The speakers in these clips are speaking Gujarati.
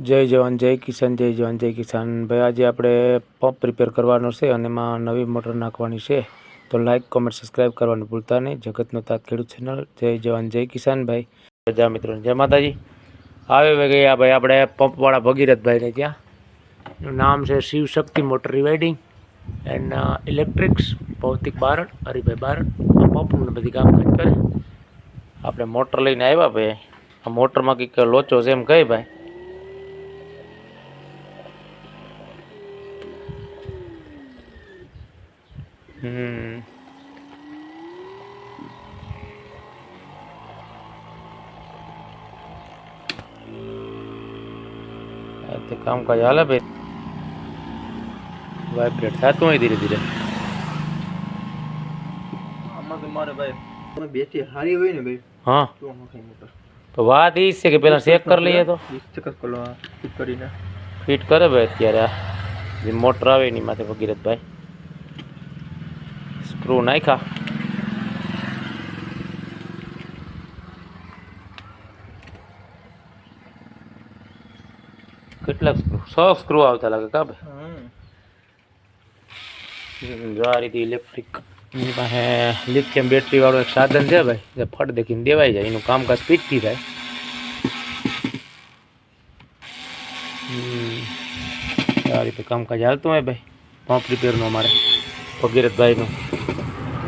જય જવાન, જય કિસાન, જય જવાન, જય કિસાન. ભાઈ, આજે આપણે પંપ પ્રિપેર કરવાનો છે અને એમાં નવી મોટર નાખવાની છે. તો લાઈક કોમેન્ટ સબસ્ક્રાઈબ કરવાનું ભૂલતા નહીં. જગતનો તાત ખેડૂત ચેનલ જય જવાન, જય કિસાન ભાઈ. બધા મિત્રો, જય માતાજી. આવે ગયા ભાઈ આપણે પંપવાળા ભગીરથભાઈને ત્યાં. નામ છે Shivshakti motor rewinding and electrics ભૌતિક બારણ, હરિભાઈ બારણ. આ પંપનું બધી કામકાજ કરે. આપણે મોટર લઈને આવ્યા ભાઈ. આ મોટરમાં કંઈક લોચો છે એમ કહે ભાઈ હમ આ તો કામકાજ હાલે ભાઈ? વાઇબ્રેટ થતું હોય ધીરે ધીરે. આમાં તો મારે ભાઈ બેટરી હારી હોય ને ભાઈ હા. તો મોટર વાત એ છે કે પેલા ચેક કરી લઈએ તો. ચેક કરો આ ફિટ કરીને. ફિટ કરે ભાઈ અત્યારે આ. જે મોટર આવે એની માથે ભગીરથભાઈ. સ્ક્રૂ નાખ્યા. કેટલાક સ્ક્રૂ સો સ્ક્રૂ આવતા લાગે કાપે જો આ રીતે ઇલેક્ટ્રિક એની પાસે લિથિયમ બેટરી વાળું એક સાધન છે ભાઈ જે ફટ દેખીને દેવાઈ જાય એનું કામકાજ સ્પીડથી થાય. આ રીતે કામકાજ હાલતું હોય ભાઈ પંપ રિપેરનું અમારે ભગીરથભાઈનું.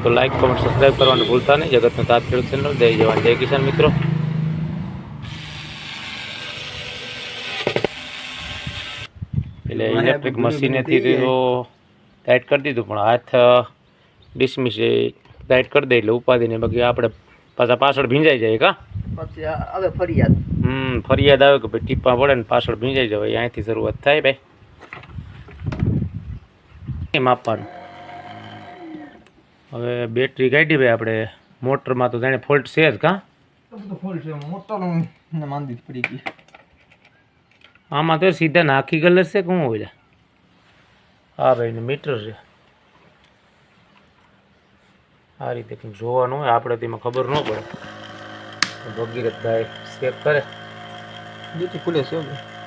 તો લાઈક કોમેન્ટ સબસ્ક્રાઈબ કરવાનું ભૂલતા નહીં જગતનું તાત ખેડૂત ચેનલ જય જવાન જય કિસાન મિત્રો. એટલે ઇલેક્ટ્રિક મશીનેથી તો ટાઈટ કરી દીધું પણ હાથ ડિસમિસ એ ટાઈટ કરી દે એટલે ઉપાધિને બાકી આપણે પાછા પાછળ ભીંજાઈ જાય કા પછી હવે ફરિયાદ. હમ ફરિયાદ આવે કે ભાઈ ટીપા પડે ને પાછળ ભીંજાઈ જવાય અહીંથી શરૂઆત થાય ભાઈ. માપવાનું. હવે બેટરી કાઢી ભાઈ આપણે મોટરમાં તો જાણે ફોલ્ટ છે જ કાં મોટરનું માંદી પડી ગઈ. આમાં તો સીધા નાખી ગયેલ છે કોણ હોય હા ભાઈ મીટર છે. આ રીતે કંઈક જોવાનું હોય આપણે તેમાં ખબર ન પડે. ભગીરથભાઈ ચેક કરે. જેથી ફૂલે છે.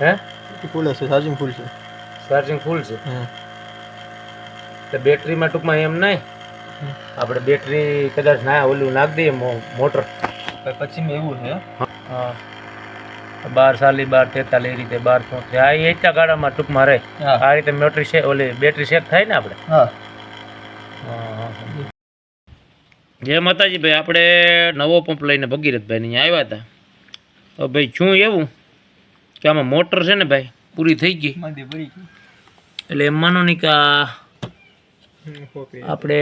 હે ફૂલે છે ચાર્જિંગ ફૂલ છે. ચાર્જિંગ ફૂલ છે? તો બેટરીમાં ટૂંકમાં એમ નહીં. આપણે બેટરી કદાચ ના ઓલું નાખી દઈએ મોટર. પછી મેં એવું છે હા. બાર સાલી બાર તેતાલી એ રીતે બાર ચોત્રીસ આ એટલા ગાડામાં ટૂંકમાં રહે. આ રીતે બેટરી છે ઓલી બેટરી શેક થાય ને આપણે? જે જય માતાજી ભાઈ આપણે નવો પંપ લઈને ભગીરથભાઈ અહીંયા આવ્યા હતા. તો ભાઈ શું એવું? કે આમાં મોટર છે ને ભાઈ પૂરી થઈ ગઈ. ગઈ. એટલે એમ માનો નહીં કે આપણે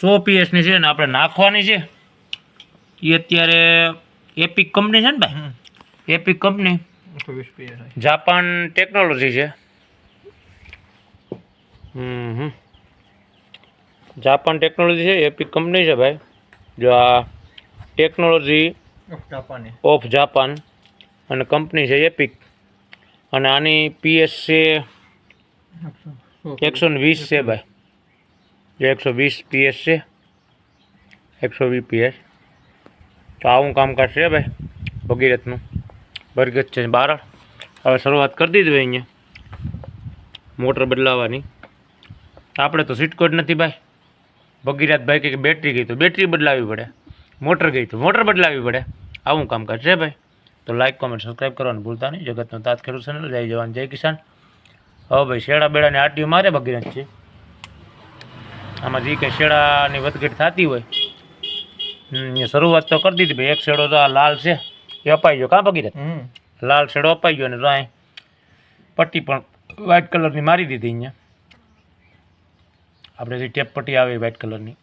સો પીએસની છે ને આપણે નાખવાની છે. એ અત્યારે એપિક કંપની છે ને ભાઈ? એપિક કંપની જાપાન ટેકનોલોજી છે. હમ. જાપાન ટેકનોલોજી છે એપિક કંપની છે ભાઈ. જો આ ટેકનોલોજી જાપાની ઓફ જાપાન અને કંપની છે એપિક અને આની પીએસ છે એકસો ને વીસ છે ભાઈ. જે એકસો વીસ પીએસ છે એકસો વીસ પીએસ તો આવું કામકાજ છે ભાઈ, ભગીરથનું. ભરગત છે બાર હવે શરૂઆત કરી દીધી હોય અહીંયા. મોટર બદલાવાની. આપણે તો સીટ નથી ભાઈ. ભગીરથભાઈ કે બેટરી ગઈ તો બેટરી બદલાવી પડે. મોટર ગઈ તો મોટર બદલાવી પડે. આવું કામકાજ છે ભાઈ. તો લાઇક કોમેન્ટ સબસ્ક્રાઈબ કરવાનું ભૂલતા નહીં. જગતનો તાત ખેડૂત ચેનલ જય જવાન, જય કિસાન. હવે ભાઈ શેડા બેડાની આટીઓ મારે ભગીરથ છે આમાં જે કંઈ શેડાની વધઘટ થતી હોય શરૂઆત તો કરી દીધી ભાઈ. એક શેડો તો આ લાલ છે એ અપાઈ ગયો. કાં ભગીરથ? લાલ શેડો અપાઈ ગયો ને તો અહીં પટ્ટી પણ વ્હાઇટ કલરની મારી દીધી અહીંયા. આપણે જે ટેપ પટ્ટી આવે વ્હાઇટ કલરની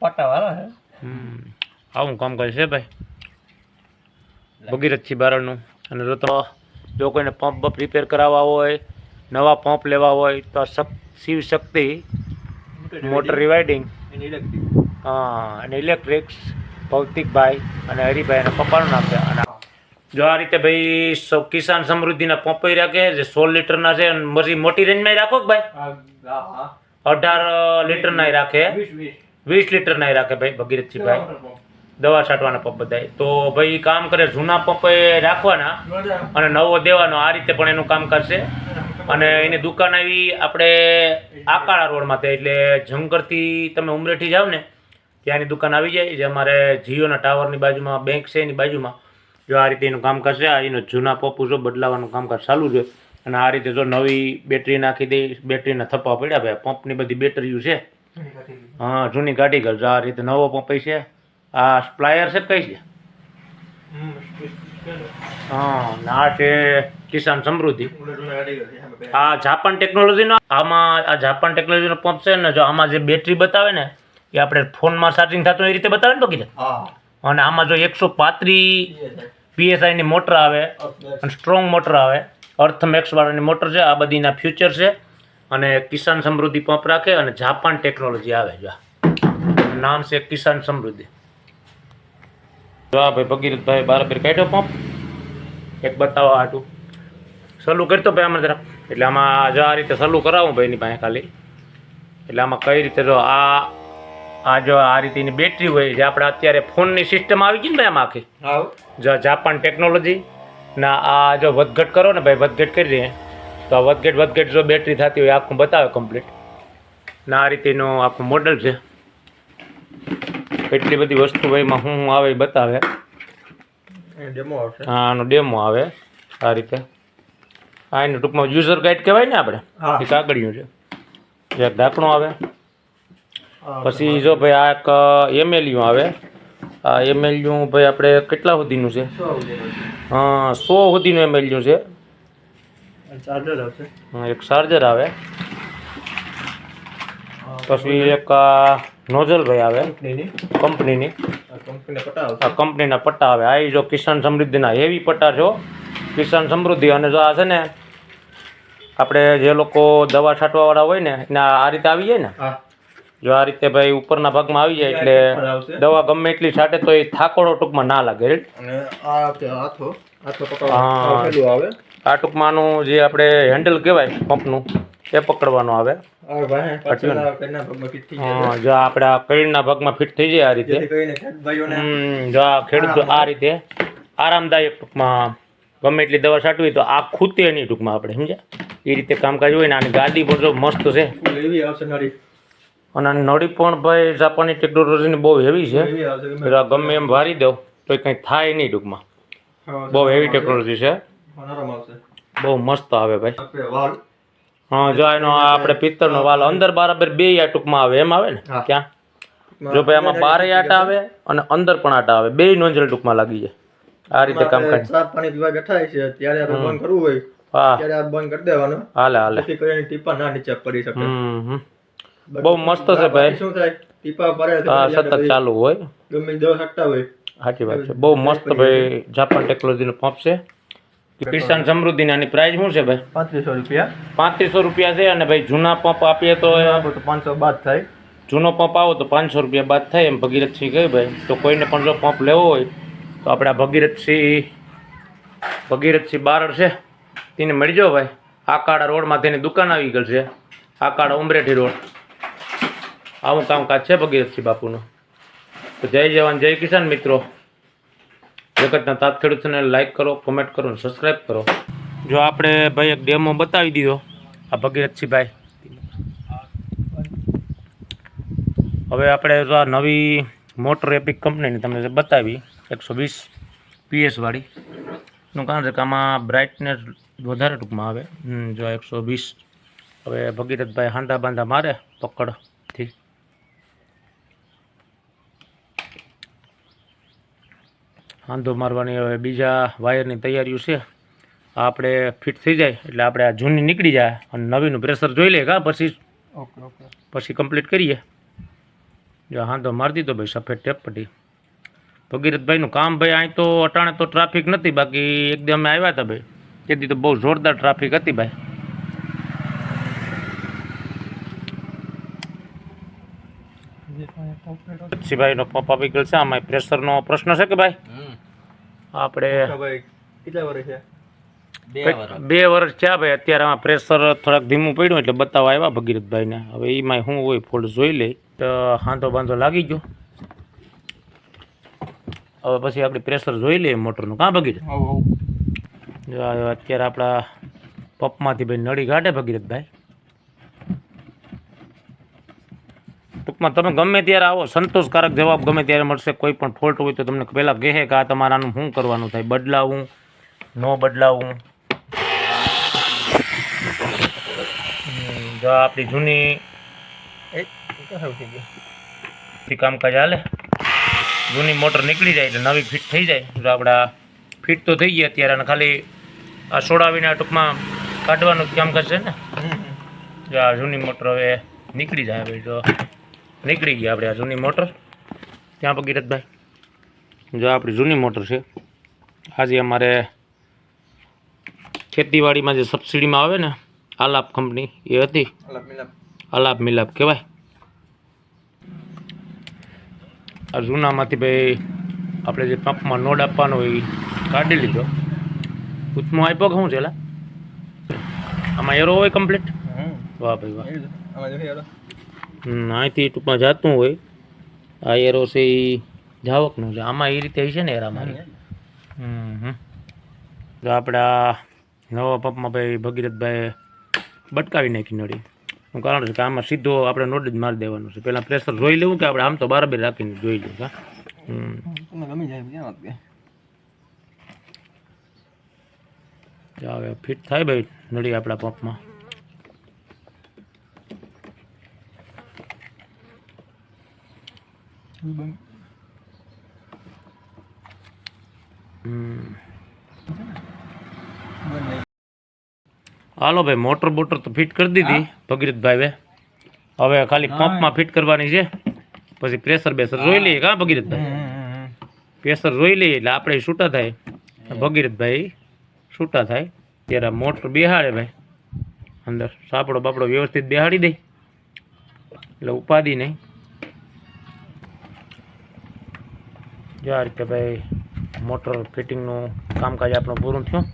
પટ્ટાવાળા વાળા હે હમ. આવું કામકાજ છે ભાઈ. ભગીરથથી બારણનું. અને જો તો જો કોઈને પંપ બપ રિપેર કરાવવા હોય નવા પંપ લેવા હોય તો શિવ શક્તિ મોટર રિવાઇડિંગ અને ઇલેક્ટ્રિક્સ ભૌતિકભાઈ અને હરિભાઈ અને પપ્પાનું નામ છે. અને જો આ રીતે ભાઈ સૌ કિસાન સમૃદ્ધિના પંપ રાખે જે સોળ લીટરના છે અને પછી મોટી રેન્જમાં રાખો કે ભાઈ? અઢાર લીટરના રાખે. વીસ લીટરના રાખે ભાઈ ભગીરથજી દવા છાંટવાના પંપ બધા તો ભાઈ કામ કરે જૂના પંપ રાખવાના અને નવો દેવાનો આ રીતે પણ એનું કામ કરશે. અને એની દુકાન આવી આપણે આકાળા રોડમાં એટલે જંગરથી તમે ઉમરેઠી જાઓ ને ત્યાંની દુકાન આવી જાય જે અમારે જીઓના ટાવરની બાજુમાં બેંક છે એની બાજુમાં. જો આ રીતે એનું કામકાજ છે આ એનો જૂના પંપ જો બદલાવાનું કામકાજ ચાલુ છે અને આ રીતે જો નવી બેટરી નાખી દઈ બેટરીના થપ્પા પડ્યા ભાઈ પંપની બધી બેટરીઓ છે. હા જૂની કાઢી ગયો આ રીતે નવો પંપ છે આ સ્પ્લાયર છે કઈ છે? હા આ છે કિસાન સમૃદ્ધિ. આ જાપાન ટેકનોલોજીનો આમાં આ જાપાન ટેકનોલોજીનો પંપ છે ને જો આમાં જે બેટરી બતાવે ને એ આપણે ફોનમાં ચાર્જિંગ થતું એ રીતે બતાવે ને હા. અને આમાં જો એકસો પાંત્રીસ પીએસઆઈની મોટર આવે અને સ્ટ્રોંગ મોટર આવે. અર્થ મેક્સ વાળાની મોટર છે આ બધીના ફ્યુચર છે. અને કિસાન સમૃદ્ધિ પંપ રાખે અને જાપાન ટેકનોલોજી આવે જો નામ છે કિસાન સમૃદ્ધિ. જો આ ભાઈ ભગીરથભાઈ બરાબર કાઢ્યો પંપ એક બતાવવા હાટું સલું કરતો ભાઈ આમાં જરા એટલે આમાં જો આ રીતે સલું કરાવું ભાઈ એની પાસે ખાલી. એટલે આમાં કઈ રીતે જો આ આ જો આ રીતેની બેટરી હોય જે આપણે અત્યારે ફોનની સિસ્ટમ આવી ગઈ ને ભાઈ આમ આખી. જો જાપાન ટેકનોલોજી ના આ જો વધઘટ કરો ને ભાઈ વધઘટ કરી દઈએ તો આ વધઘટ વધઘટ જો બેટરી થતી હોય આખું બતાવે કમ્પ્લીટ ના આ રીતેનું આખું મોડલ છે. એટલી બધી વસ્તુ એમાં શું શું આવે એ બતાવે. ડેમો આવશે. હા આનો ડેમો આવે આ રીતે. આ એનું ટૂંકમાં યુઝર ગાઈડ કહેવાય ને આપણે? હા. એ કાગળિયું છે. એક ઢાંકણું આવે. હા, પછી જો ભાઈ આ એક એમએલયુ આવે. આ એમએલયુ ભાઈ આપણે કેટલા સુધીનું છે? હા સો સુધીનું એમએલયુ છે. ચાર્જર આવશે? એક ચાર્જર આવે. પછી એક નોઝલ ભાઈ આવે. કંપનીની? કંપનીની. આ કંપનીના પટ્ટા આવે. આ જો કિસાન સમૃદ્ધિના હેવી પટ્ટા છો કિસાન સમૃદ્ધિ અને જો આ છે ને આપણે જે લોકો દવા છાંટવાવાળા હોય ને એને આ રીતે આવી જાય ને? હા. જો આ રીતે ભાઈ ઉપરના ભાગમાં આવી જાય એટલે દવા ગમે એટલી છાટે તો એ થાકોડો ટૂંકમાં ના લાગે આવે. આ ટૂંકમાં જે આપણે હેન્ડલ કહેવાય પંપનું એ પકડવાનું આવે. જો આપણે આ કઈડના ભાગમાં ફિટ થઈ જાય આ રીતે. જો આ ખેડૂત આ રીતે આરામદાયક ટૂંકમાં ગમે એટલી દવા છાંટવી તો આ ખૂતે નહીં ટૂંકમાં આપણે સમજ્યા? એ રીતે કામકાજ હોય ને આની ગાદી પણ જો મસ્ત છે ફૂલ એવી આવશે નળી અને નળી પણ ભાઈ જાપાની ટેકનોલોજીની બહુ હેવી છે. ગમે એમ વારી દો તો કંઈ થાય નહીં ટૂંકમાં. બહુ હેવી ટેકનોલોજી છે. બહુ મસ્ત આવે ભાઈ. હા જો એનો આપણે પિત્તળનો વાલ અંદર બરાબર બે આ ટૂંકમાં આવે એમ આવે ને. ક્યાં? જો ભાઈ આમાં બારે આટા આવે અને અંદર પણ આટા આવે. બે નોંધેલ ટૂંકમાં લાગી જાય. આ રીતે કામ કરે પાણી પીવા બેઠા છે. ત્યારે આપણે બંધ કરવું હોય. હા. ત્યારે આ બંધ કરી દેવાનું. હાલે હાલે. કરીને ટીપા ના નીચે પડી શકે. હમ હમ. બહુ મસ્ત છે ભાઈ. શું થાય? ટીપા ભરે હા સતત ચાલુ હોય. ગમે દવા હટતા હોય. સાચી વાત છે. બહુ મસ્ત ભાઈ જાપાન ટેકનોલોજીનો પંપ છે. કિસાન સમૃદ્ધિ આની પ્રાઇસ શું છે ભાઈ? પાંત્રીસો રૂપિયા. પાંત્રીસો રૂપિયા છે અને ભાઈ જૂના પંપ આપીએ તો પાંચસો બાદ થાય. જૂનો પંપ આવો તો પાંચસો રૂપિયા બાદ થાય એમ ભગીરથસિંહ કહે ભાઈ. તો કોઈને પણ જો પંપ લેવો હોય તો આપણે આ ભગીરથસિંહ ભગીરથસિંહ બારડ છે. તેને મળી જાઓ ભાઈ આકાળા રોડમાં તેની દુકાન આવી ગઈ છે. આકાળા ઉમરેઠી રોડ. આવું કામકાજ છે ભગીરથસિંહ બાપુનું? તો જય જવાન, જય કિસાન મિત્રો. જગતના તાત ખેડૂત ચેનલ લાઈક કરો, કોમેન્ટ કરો અને સબસ્ક્રાઈબ કરો. જો આપણે ભાઈ એક ડેમો બતાવી દીધો, આ ભગીરથસિંહભાઈ હવે આપણે જો આ નવી મોટર એપિક કંપનીની તમને બતાવી, એકસો વીસ પીએસવાળી નું કારણ છે કે આમાં બ્રાઇટનેસ વધારે ટૂંકમાં આવે. જો એકસો વીસ, હવે ભગીરથભાઈ હાંડા બાંધા મારે પકડથી. હાંધો મારવાની હવે બીજા વાયરની તૈયારીઓ છે. આપણે ફિટ થઈ જાય એટલે આપણે આ જૂની નીકળી જાય અને નવીનું પ્રેશર જોઈ લે કા પછી ઓકે ઓકે. પછી કમ્પ્લીટ કરીએ. જો હાંધો મારી દીધો ભાઈ સફેદ ટેપ પટી ભગીરથભાઈનું કામ ભાઈ અહીં તો અટાણે તો ટ્રાફિક નથી બાકી એકદમ અમે આવ્યા હતા ભાઈ. તેથી તો બહુ જોરદાર ટ્રાફિક હતી ભાઈ. ભાઈનો પંપ આપી ગયેલ છે આમાં પ્રેશરનો પ્રશ્ન છે કે ભાઈ? આપણે કેટલા વર્ષ છે બે વર્ષ. થયા ભાઈ. અત્યારે આમાં પ્રેશર થોડાક ધીમું પડ્યું એટલે બતાવવા આવ્યા ભગીરથભાઈને. હવે એમાં શું હોય ફોલ્ટ જોઈ લે તો હાંધો બાંધો લાગી ગયો. હવે પછી આપણે પ્રેશર જોઈ લઈએ મોટરનું. કાં ભગીરથ? આવું આવું જો આ અત્યારે આપણા પપમાંથી ભાઈ નળી કાઢે ભગીરથભાઈ. ટૂંકમાં તમે ગમે ત્યારે આવો સંતોષકારક જવાબ ગમે ત્યારે મળશે કોઈ પણ ફોલ્ટ હોય તો તમને પહેલાં કહે કે આ તમારાનું શું કરવાનું થાય? બદલાવું ન બદલાવું? જો આપણી જૂની કામકાજ હાલે. જૂની મોટર નીકળી જાય એટલે નવી ફિટ થઈ જાય. જો આપણા ફિટ તો થઈ ગયા અત્યારે અને ખાલી આ સોડાવીને આ ટૂંકમાં કાઢવાનું જ કામકાજ છે ને? જો આ જૂની મોટર હવે નીકળી જાય હવે જો નીકળી ગઈ આપણે આ જૂની મોટર. ત્યાં ભગીરથભાઈ જો આપણી જૂની મોટર છે. આજે અમારે ખેતીવાડીમાં જે સબસિડીમાં આવે ને આલાપ કંપની એ હતી. આલાપ મિલાપ. કહેવાય. આ જૂનામાંથી ભાઈ આપણે જે પંપમાં નોડ આપવાનો હોય એ કાઢી લીધો. ઉચમો આપ્યો કે શું છે આમાં એરો હોય કમ્પ્લીટ હમ. વાહ ભાઈ વાહ. અહીંથી ટૂંકમાં જાતું હોય. આ એરો છે એ જાવકનું છે. આમાં એ રીતે છે ને એરા મારી. તો આપણા નવા પંપમાં ભાઈ ભગીરથભાઈ બટકાવી નાખી નળી. હું કારણ છે કે આમાં સીધો આપણે નોટ જ મારી દેવાનું છે. પહેલાં પ્રેશર જોઈ લેવું કે આપણે આમ તો બરાબર રાખીને જોઈ લઉં હા? હવે ફિટ થાય ભાઈ નળી આપણા પંપમાં હમ હાલો ભાઈ મોટર બોટર તો ફિટ કરી દીધી ભગીરથભાઈ હવે ખાલી પંપમાં ફિટ કરવાની છે. પછી પ્રેશર બેસર જોઈ લઈએ કા ભગીરથભાઈ? પ્રેશર જોઈ લઈએ એટલે આપણે છૂટા થાય. ભગીરથભાઈ છૂટા થાય. ત્યારે મોટર બેહાડે ભાઈ. અંદર સાપડો બાપડો વ્યવસ્થિત બેહાડી દે. એટલે ઉપાધિ નહીં. જો આ રીતે ભાઈ મોટર ફિટિંગનું કામકાજ આપણું પૂરું થયું.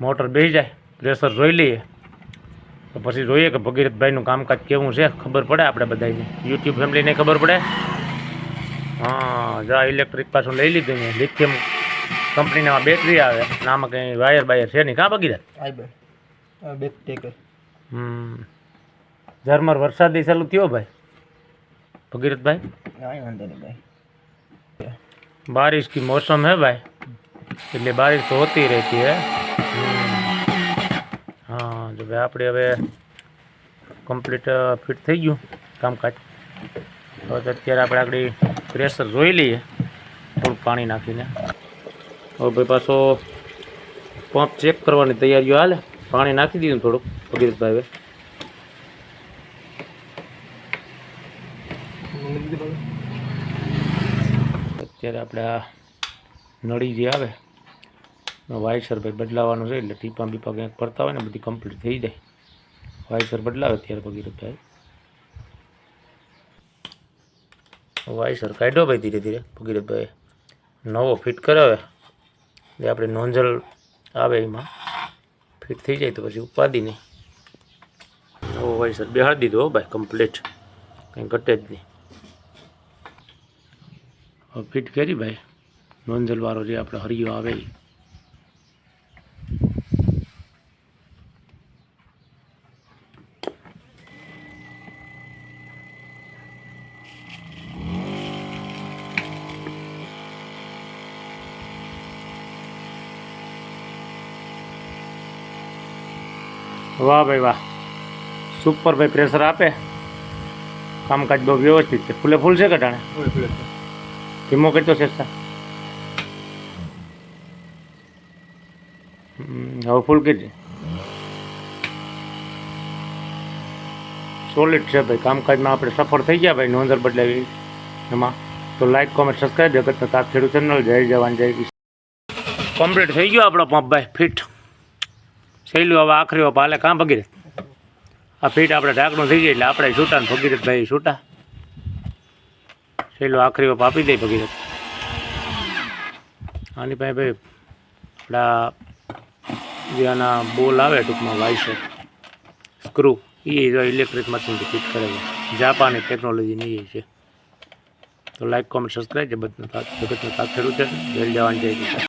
મોટર બેસી જાય પ્રેશર જોઈ લઈએ. તો પછી જોઈએ કે ભગીરથભાઈનું કામકાજ કેવું છે ખબર પડે આપણે બધાને યુટ્યુબ ફેમિલીને ખબર પડે. હા જરા ઇલેક્ટ્રિક પાછું લઈ લીધું મેં લિથિયમ કંપનીના બેટરી આવે. નામાં આમાં કંઈ વાયર બાયર છે નહીં. કાં ભગીરથ? હમ. ઝરમર વરસાદી ચાલુ થયો ભાઈ. भगीरथ भाई આઈ વાંધો નહીં ભાઈ बारिश की मौसम है भाई એટલે બારિશ તો હોતી રહેતી હે હા જો ભાઈ આપણે હવે કમ્પ્લીટ ફિટ થઈ ગયું કામકાજ હવે તો અત્યારે આપણે આગળ પ્રેશર જોઈ લઈએ થોડુંક પાણી નાખીને હવે ભાઈ પાછો પંપ ચેક કરવાની તૈયારીઓ હાલે પાણી નાખી દીધું થોડુંક ભગીરથભાઈ અત્યારે આપણે આ નળી જે આવે વાયસર ભાઈ બદલાવાનું છે એટલે ટીપા બીપા ક્યાંક પડતા હોય ને બધી કમ્પ્લીટ થઈ જાય. વાયસર બદલાવે ત્યારે ભગીરથભાઈ વાયસર કાઢ્યો ભાઈ ધીરે ધીરે ભગીરથભાઈ નવો ફિટ કરાવે. એટલે આપણે નોંઝલ આવે એમાં. ફિટ થઈ જાય તો પછી ઉપાધિ નહીં. નવો વાયસર બેહાડી દીધો ભાઈ કમ્પ્લીટ કંઈ ઘટે જ નહીં. ફિટ કરી ભાઈ. નોંધલવાળો જે આપણે હરિયો આવે વાહ ભાઈ વાહ. સુપર ભાઈ પ્રેશર આપે. કામકાજ બહુ વ્યવસ્થિત છે. ફૂલે ફૂલ છે કટાણે ફૂલે ફૂલ. ધીમો કરતો સર હવે ફૂલ કરી સોલિડ છે ભાઈ, કામકાજમાં આપણે સફળ થઈ ગયા ભાઈ નોંધર બદલાવી. એમાં તો લાઈક કોમેન્ટ સબસ્ક્રાઈબ જગતનો તાપ ખેડૂત ચેનલ જય જવાન, જય કિસાન. કમ્પ્લીટ થઈ ગયો આપણો પંપ ભાઈ, ફિટ. સહેલું હવે આખરી હવે કામ ભગીરથ. આ ફિટ આપણે ઢાંકણું થઈ જાય એટલે આપણે છૂટા ને ભગીરથ ભાઈ છૂટા. છેલ્લો આખરી વપ આપી દે ભગીરથ. આની પાસે ભાઈ આપણા જે આના બોલ આવે ટૂંકમાં વાઇસર. સ્ક્રૂ. એ ઇલેક્ટ્રિકમાંથી ફિટ કરેલું જાપાની ટેકનોલોજીની એ છે. તો લાઇક કોમેન્ટ સબસ્ક્રાઈબ જગતનો તાત ખેડૂત છે. જય જવાન, જય